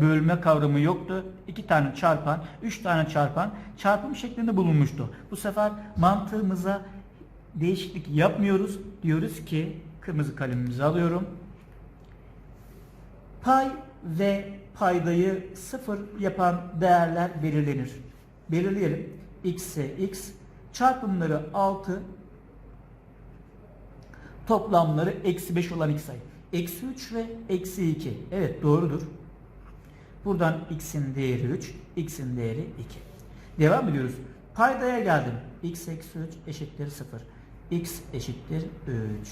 Bölme kavramı yoktu. İki tane çarpan, üç tane çarpan çarpım şeklinde bulunmuştu. Bu sefer mantığımıza değişiklik yapmıyoruz. Diyoruz ki kırmızı kalemimizi alıyorum. Pay ve paydayı sıfır yapan değerler belirlenir. Belirleyelim. x'e x, çarpımları 6, toplamları eksi 5 olan x sayı. Eksi 3 ve eksi 2. Evet doğrudur. Buradan x'in değeri 3, x'in değeri 2. Devam ediyoruz. Paydaya geldim. x eksi 3 eşittir 0. x eşittir 3.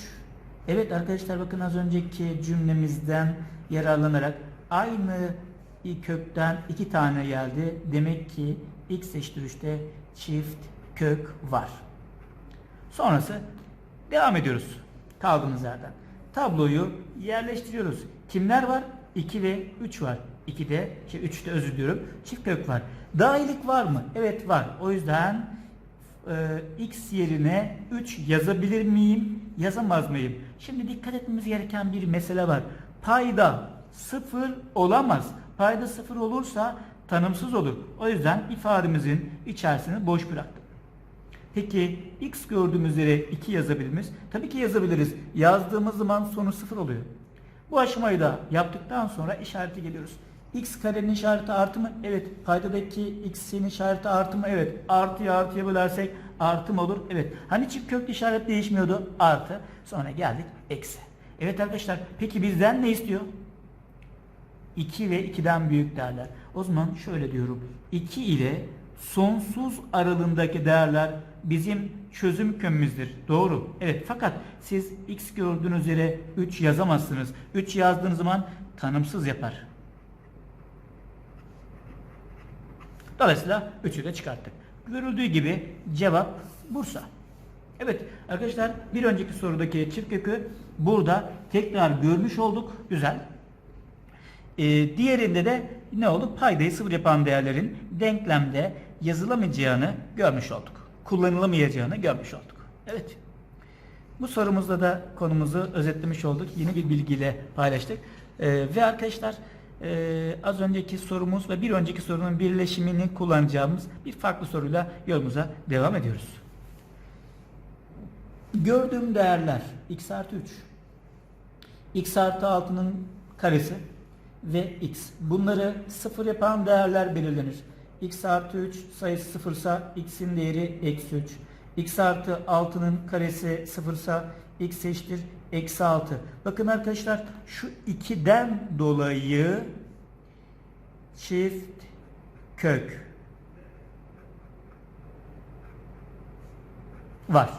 Evet arkadaşlar bakın az önceki cümlemizden yararlanarak aynı kökten iki tane geldi. Demek ki x eşittir 3'te çift kök var. Sonrası devam ediyoruz kaldığımız yerden. Tabloyu yerleştiriyoruz. Kimler var? 2 ve 3 var. 2'de, şey 3'te özür diliyorum. Çift kök var. Dahilik var mı? Evet var. O yüzden e, x yerine 3 yazabilir miyim? Yazamaz mıyım? Şimdi dikkat etmemiz gereken bir mesele var. Payda 0 olamaz. Payda 0 olursa tanımsız olur. O yüzden ifademizin içerisini boş bıraktım. Peki x gördüğümüz yere 2 yazabilir miyiz? Tabii ki yazabiliriz. Yazdığımız zaman sonu 0 oluyor. Bu aşamayı da yaptıktan sonra işareti geliyoruz. x karenin işareti artı mı? Evet. Paydadaki x'in işareti artı mı? Evet. Artıya artıya bölersek artı mı olur? Evet. Hani çift köklü işaret değişmiyordu? Artı. Sonra geldik eksi. Evet arkadaşlar peki bizden ne istiyor? 2 ve 2'den büyük değerler. O zaman şöyle diyorum. 2 ile sonsuz aralığındaki değerler bizim çözüm kümemizdir. Doğru. Evet fakat siz x gördüğünüz yere 3 yazamazsınız. 3 yazdığınız zaman tanımsız yapar. Dolayısıyla 3'ü de çıkarttık. Görüldüğü gibi cevap Bursa. Evet arkadaşlar bir önceki sorudaki çift kökü burada tekrar görmüş olduk. Güzel. Ee, diğerinde de ne oldu? Paydayı sıfır yapan değerlerin denklemde yazılamayacağını görmüş olduk. Kullanılamayacağını görmüş olduk. Evet. Bu sorumuzda da konumuzu özetlemiş olduk. Yeni bir bilgiyle paylaştık. Ee, ve arkadaşlar e, az önceki sorumuz ve bir önceki sorunun birleşimini kullanacağımız bir farklı soruyla yolumuza devam ediyoruz. Gördüğüm değerler x artı 3 x artı 6'nın karesi ve x. Bunları sıfır yapan değerler belirlenir. X artı 3 sayısı sıfırsa x'in değeri eksi 3. x artı 6'nın karesi sıfırsa x eşittir eksi 6. Bakın arkadaşlar şu 2'den dolayı çift kök var.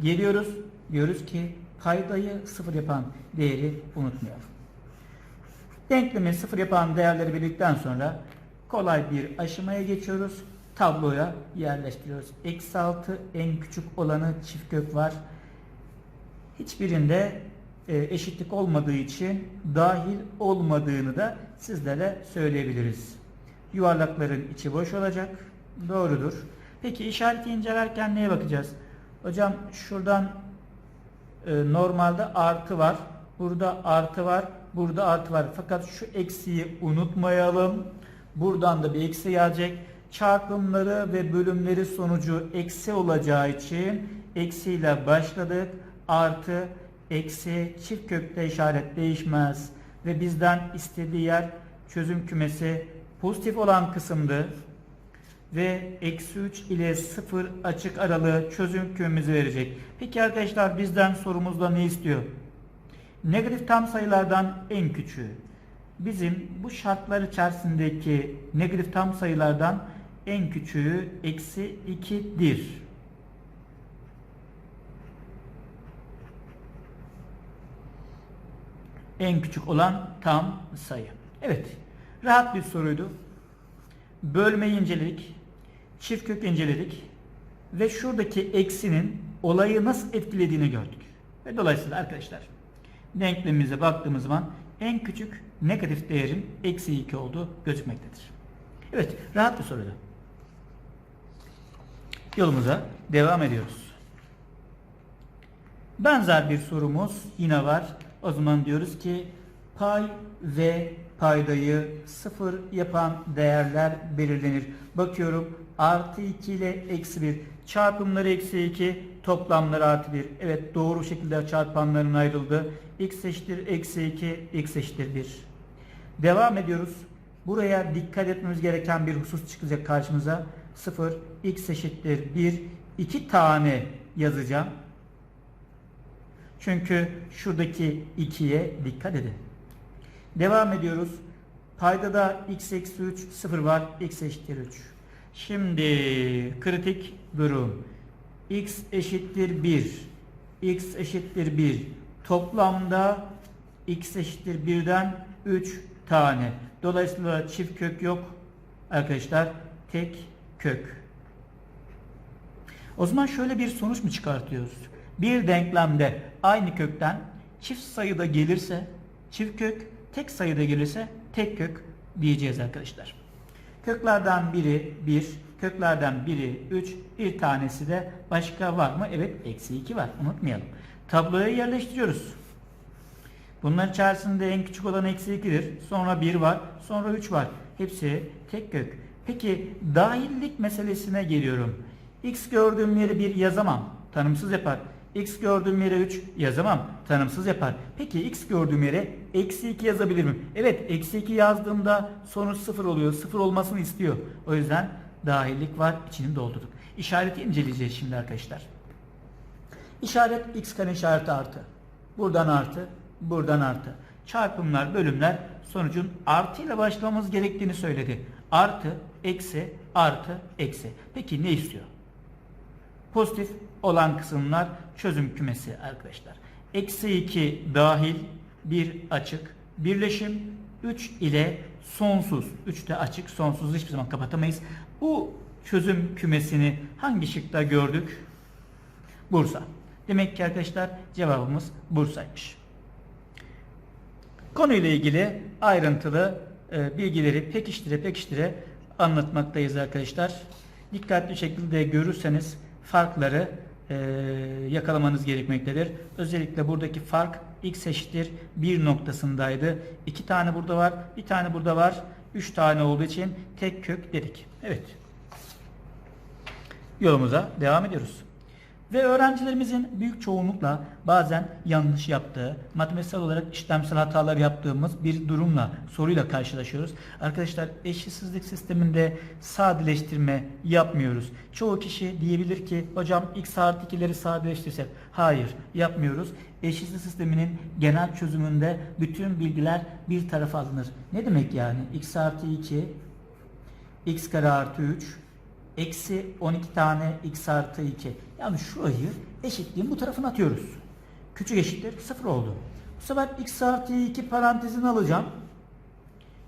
Geliyoruz. Diyoruz ki paydayı sıfır yapan değeri unutmayalım. Denklemi sıfır yapan değerleri bildikten sonra kolay bir aşamaya geçiyoruz. Tabloya yerleştiriyoruz. Eksi 6 en küçük olanı çift kök var. Hiçbirinde e, eşitlik olmadığı için dahil olmadığını da sizlere söyleyebiliriz. Yuvarlakların içi boş olacak. Doğrudur. Peki işareti incelerken neye bakacağız? Hocam şuradan e, normalde artı var. Burada artı var. Burada artı var. Fakat şu eksiyi unutmayalım. Buradan da bir eksi gelecek. Çarpımları ve bölümleri sonucu eksi olacağı için eksiyle başladık. Artı, eksi, çift kökte işaret değişmez. Ve bizden istediği yer çözüm kümesi pozitif olan kısımdı. Ve eksi 3 ile 0 açık aralığı çözüm kümemizi verecek. Peki arkadaşlar bizden sorumuzda ne istiyor? Negatif tam sayılardan en küçüğü. Bizim bu şartlar içerisindeki negatif tam sayılardan en küçüğü eksi 2'dir. En küçük olan tam sayı. Evet. Rahat bir soruydu. Bölmeyi inceledik. Çift kök inceledik. Ve şuradaki eksinin olayı nasıl etkilediğini gördük. Ve dolayısıyla arkadaşlar denklemimize baktığımız zaman en küçük negatif değerin eksi 2 olduğu gözükmektedir. Evet, rahat bir soruydu. Yolumuza devam ediyoruz. Benzer bir sorumuz yine var. O zaman diyoruz ki pay ve paydayı sıfır yapan değerler belirlenir. Bakıyorum artı 2 ile eksi 1 çarpımları eksi 2 toplamları artı 1. Evet doğru şekilde çarpanların ayrıldı. x eşittir eksi 2 x eşittir 1. Devam ediyoruz. Buraya dikkat etmemiz gereken bir husus çıkacak karşımıza. 0 x eşittir 1 2 tane yazacağım. Çünkü şuradaki 2'ye dikkat edin. Devam ediyoruz. Paydada x eksi 3 0 var. x eşittir 3. Şimdi kritik durum. X eşittir 1. x eşittir 1. Toplamda x eşittir 1'den 3 tane. Dolayısıyla çift kök yok. Arkadaşlar tek kök. O zaman şöyle bir sonuç mu çıkartıyoruz? Bir denklemde aynı kökten çift sayıda gelirse çift kök, tek sayıda gelirse tek kök diyeceğiz arkadaşlar. Köklerden biri 1, köklerden biri 3, bir tanesi de başka var mı? Evet, eksi 2 var. Unutmayalım. Tabloya yerleştiriyoruz. Bunların içerisinde en küçük olan eksi 2'dir. Sonra 1 var. Sonra 3 var. Hepsi tek kök. Peki dahillik meselesine geliyorum. X gördüğüm yeri 1 yazamam. Tanımsız yapar. X gördüğüm yere 3 yazamam. Tanımsız yapar. Peki X gördüğüm yere eksi 2 yazabilir miyim? Evet eksi 2 yazdığımda sonuç 0 oluyor. 0 olmasını istiyor. O yüzden dahillik var. içini doldurduk. İşareti inceleyeceğiz şimdi arkadaşlar. İşaret x kare işareti artı. Buradan artı, buradan artı. Çarpımlar, bölümler sonucun artıyla başlamamız gerektiğini söyledi. Artı, eksi, artı, eksi. Peki ne istiyor? Pozitif olan kısımlar çözüm kümesi arkadaşlar. Eksi 2 dahil, 1 açık, birleşim 3 ile sonsuz. 3 de açık, sonsuz hiçbir zaman kapatamayız. Bu çözüm kümesini hangi şıkta gördük? Bursa. Demek ki arkadaşlar cevabımız Bursa'ymış. Konuyla ilgili ayrıntılı e, bilgileri pekiştire pekiştire anlatmaktayız arkadaşlar. Dikkatli şekilde görürseniz farkları e, yakalamanız gerekmektedir. Özellikle buradaki fark x eşittir 1 noktasındaydı. 2 tane burada var, bir tane burada var. 3 tane olduğu için tek kök dedik. Evet. Yolumuza devam ediyoruz. Ve öğrencilerimizin büyük çoğunlukla bazen yanlış yaptığı, matematiksel olarak işlemsel hatalar yaptığımız bir durumla, soruyla karşılaşıyoruz. Arkadaşlar eşitsizlik sisteminde sadeleştirme yapmıyoruz. Çoğu kişi diyebilir ki hocam x artı 2'leri sadeleştirsek. Hayır yapmıyoruz. Eşitsizlik sisteminin genel çözümünde bütün bilgiler bir tarafa alınır. Ne demek yani? x artı 2, x kare artı 3, eksi 12 tane x artı 2. Yani şurayı eşitliğin bu tarafına atıyoruz. Küçük eşittir 0 oldu. Bu sefer x artı 2 parantezini alacağım.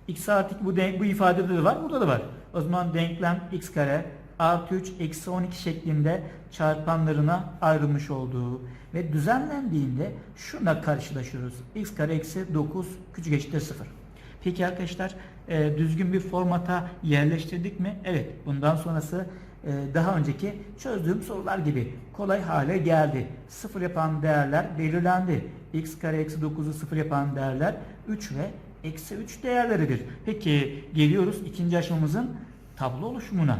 x artı 2 bu, denk, bu ifadede de var. Burada da var. O zaman denklem x kare artı 3 eksi 12 şeklinde çarpanlarına ayrılmış olduğu ve düzenlendiğinde şuna karşılaşıyoruz. x kare eksi 9 küçük eşittir 0. Peki arkadaşlar e, düzgün bir formata yerleştirdik mi? Evet. Bundan sonrası e, daha önceki çözdüğüm sorular gibi kolay hale geldi. Sıfır yapan değerler belirlendi. x kare eksi 9'u sıfır yapan değerler 3 ve eksi 3 değerleridir. Peki geliyoruz ikinci aşamamızın tablo oluşumuna.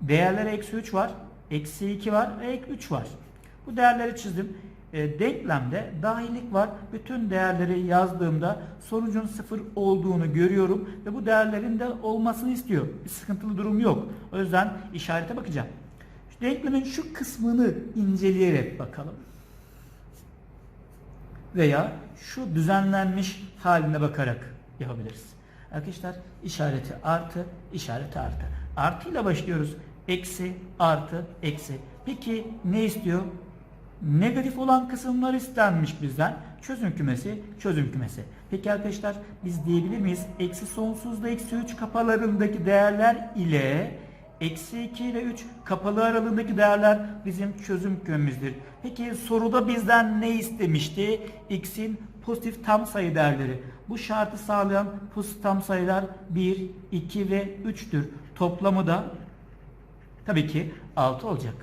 Değerlere eksi 3 var, eksi 2 var ve ek 3 var. Bu değerleri çizdim. E, denklemde dahillik var. Bütün değerleri yazdığımda sonucun sıfır olduğunu görüyorum ve bu değerlerin de olmasını istiyor. Bir sıkıntılı durum yok. O yüzden işarete bakacağım. Şu denklemin şu kısmını inceleyerek bakalım. Veya şu düzenlenmiş haline bakarak yapabiliriz. Arkadaşlar işareti artı, işareti artı. Artıyla başlıyoruz. Eksi, artı, eksi. Peki ne istiyor? Negatif olan kısımlar istenmiş bizden. Çözüm kümesi, çözüm kümesi. Peki arkadaşlar biz diyebilir miyiz? Eksi sonsuzda eksi 3 kapalarındaki değerler ile eksi 2 ile 3 kapalı aralığındaki değerler bizim çözüm kümemizdir. Peki soruda bizden ne istemişti? X'in pozitif tam sayı değerleri. Bu şartı sağlayan pozitif tam sayılar 1, 2 ve 3'tür. Toplamı da tabii ki 6 olacak.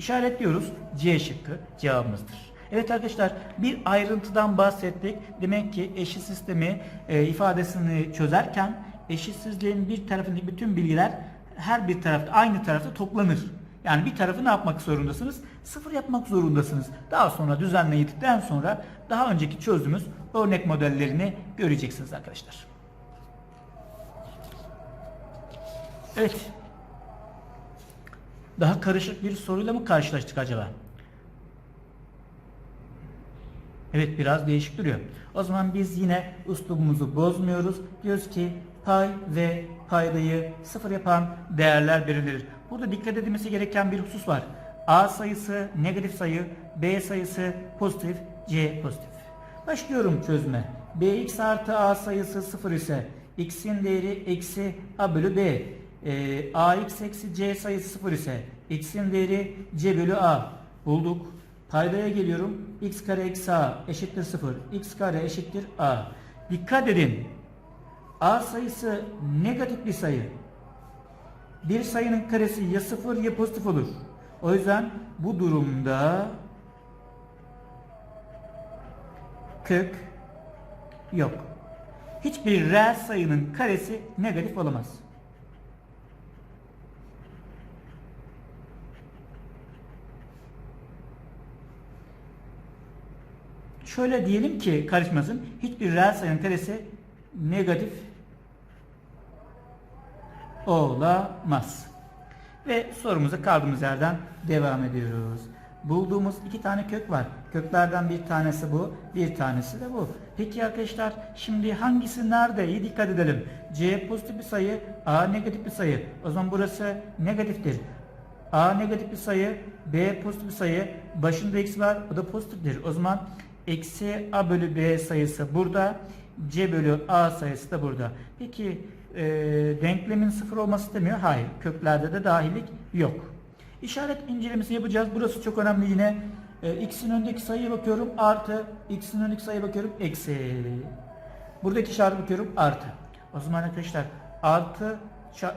İşaretliyoruz. C şıkkı cevabımızdır. Evet arkadaşlar bir ayrıntıdan bahsettik. Demek ki eşit sistemi e, ifadesini çözerken eşitsizliğin bir tarafındaki bütün bilgiler her bir tarafta aynı tarafta toplanır. Yani bir tarafı ne yapmak zorundasınız? Sıfır yapmak zorundasınız. Daha sonra düzenledikten sonra daha önceki çözdüğümüz örnek modellerini göreceksiniz arkadaşlar. Evet. Daha karışık bir soruyla mı karşılaştık acaba? Evet biraz değişik duruyor. O zaman biz yine üslubumuzu bozmuyoruz. Diyoruz ki pay ve paydayı sıfır yapan değerler belirlenir. Burada dikkat edilmesi gereken bir husus var. A sayısı negatif sayı, B sayısı pozitif, C pozitif. Başlıyorum çözüme. Bx artı A sayısı sıfır ise x'in değeri eksi A bölü B. Ee, ax eksi c sayısı sıfır ise x'in değeri c bölü a bulduk. Paydaya geliyorum. x kare eksi a eşittir 0. x kare eşittir a. Dikkat edin. a sayısı negatif bir sayı. Bir sayının karesi ya 0 ya pozitif olur. O yüzden bu durumda kök yok. Hiçbir reel sayının karesi negatif olamaz. Şöyle diyelim ki karışmasın. Hiçbir reel sayının karesi negatif olamaz. Ve sorumuza kaldığımız yerden devam ediyoruz. Bulduğumuz iki tane kök var. Köklerden bir tanesi bu, bir tanesi de bu. Peki arkadaşlar şimdi hangisi nerede? İyi dikkat edelim. C pozitif bir sayı, A negatif bir sayı. O zaman burası negatiftir. A negatif bir sayı, B pozitif bir sayı. Başında eksi var, o da pozitiftir. O zaman eksi A bölü B sayısı burada. C bölü A sayısı da burada. Peki e, denklemin sıfır olması istemiyor. Hayır. Köklerde de dahilik yok. İşaret incelemesi yapacağız. Burası çok önemli yine. E, x'in önündeki sayıya bakıyorum. Artı. X'in önündeki sayıya bakıyorum. Eksi. Buradaki işarete bakıyorum. Artı. O zaman arkadaşlar artı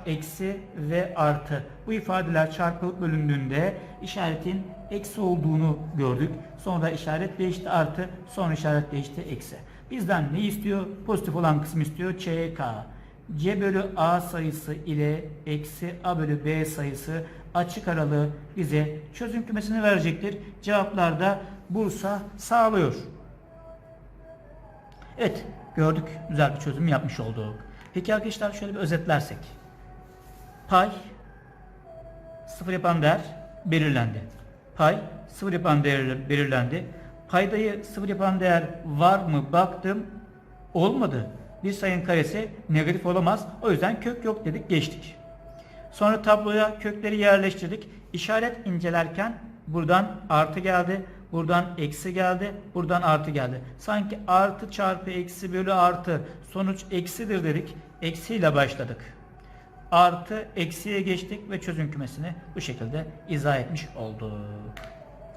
eksi ve artı. Bu ifadeler çarpılıp bölündüğünde işaretin eksi olduğunu gördük. Sonra işaret değişti artı, sonra işaret değişti eksi. Bizden ne istiyor? Pozitif olan kısmı istiyor. ÇK. C bölü A sayısı ile eksi A bölü B sayısı açık aralığı bize çözüm kümesini verecektir. Cevaplarda Bursa sağlıyor. Evet gördük güzel bir çözüm yapmış olduk. Peki arkadaşlar şöyle bir özetlersek. Pay sıfır yapan değer belirlendi. Pay sıfır yapan değer belirlendi. Paydayı sıfır yapan değer var mı baktım olmadı. Bir sayının karesi negatif olamaz. O yüzden kök yok dedik geçtik. Sonra tabloya kökleri yerleştirdik. İşaret incelerken buradan artı geldi. Buradan eksi geldi. Buradan artı geldi. Sanki artı çarpı eksi bölü artı sonuç eksidir dedik. Eksiyle başladık. Artı eksiye geçtik ve çözüm kümesini bu şekilde izah etmiş olduk.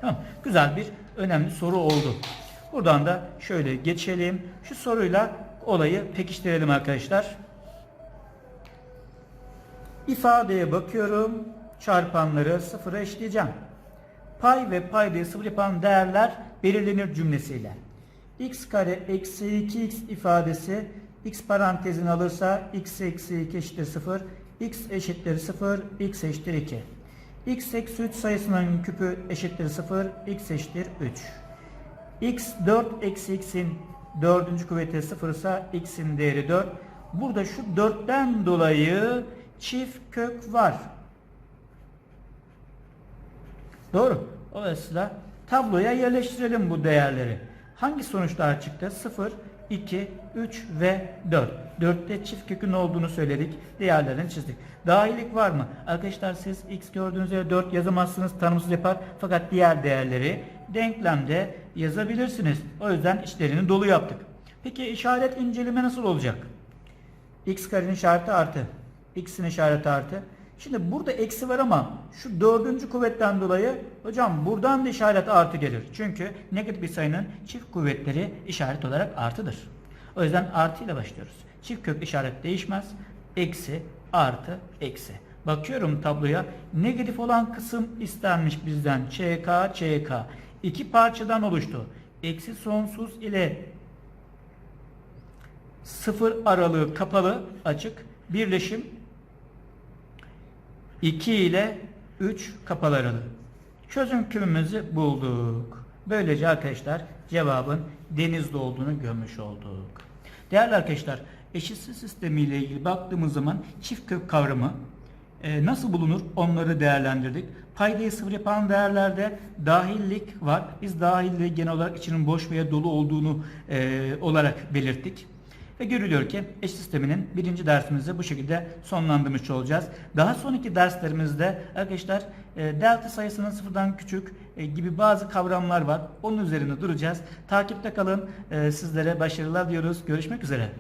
Tamam. Güzel bir önemli soru oldu. Buradan da şöyle geçelim. Şu soruyla olayı pekiştirelim arkadaşlar. İfadeye bakıyorum. Çarpanları sıfıra eşleyeceğim. Pay ve paydayı sıfır yapan değerler belirlenir cümlesiyle. x kare eksi 2x ifadesi x parantezini alırsa x eksi 2 eşittir 0, x eşittir 0, x eşittir 2. x eksi 3 sayısının küpü eşittir 0, x eşittir 3. x 4 eksi x'in dördüncü kuvveti 0 ise x'in değeri 4. Burada şu 4'ten dolayı çift kök var. Doğru. Dolayısıyla tabloya yerleştirelim bu değerleri. Hangi sonuçlar çıktı? 0, 2, 3 ve 4. 4'te çift kökün olduğunu söyledik. Değerlerini çizdik. Dahilik var mı? Arkadaşlar siz x gördüğünüz yere 4 yazamazsınız. Tanımsız yapar. Fakat diğer değerleri denklemde yazabilirsiniz. O yüzden içlerini dolu yaptık. Peki işaret inceleme nasıl olacak? x karenin işareti artı. x'in işareti artı. Şimdi burada eksi var ama şu dördüncü kuvvetten dolayı hocam buradan da işaret artı gelir. Çünkü negatif bir sayının çift kuvvetleri işaret olarak artıdır. O yüzden artı ile başlıyoruz. Çift kök işaret değişmez. Eksi, artı, eksi. Bakıyorum tabloya. Negatif olan kısım istenmiş bizden. ÇK, ÇK. iki parçadan oluştu. Eksi sonsuz ile sıfır aralığı kapalı açık birleşim 2 ile 3 kapalı aralığı. Çözüm kümemizi bulduk. Böylece arkadaşlar cevabın denizde olduğunu görmüş olduk. Değerli arkadaşlar eşitsiz sistemi ile ilgili baktığımız zaman çift kök kavramı e, nasıl bulunur onları değerlendirdik. Paydayı sıfır yapan değerlerde dahillik var. Biz dahilliği genel olarak içinin boş veya dolu olduğunu e, olarak belirttik. Ve görülüyor ki eş sisteminin birinci dersimizi bu şekilde sonlandırmış olacağız. Daha sonraki derslerimizde arkadaşlar e, delta sayısının sıfırdan küçük e, gibi bazı kavramlar var. Onun üzerine duracağız. Takipte kalın. E, sizlere başarılar diyoruz. Görüşmek üzere.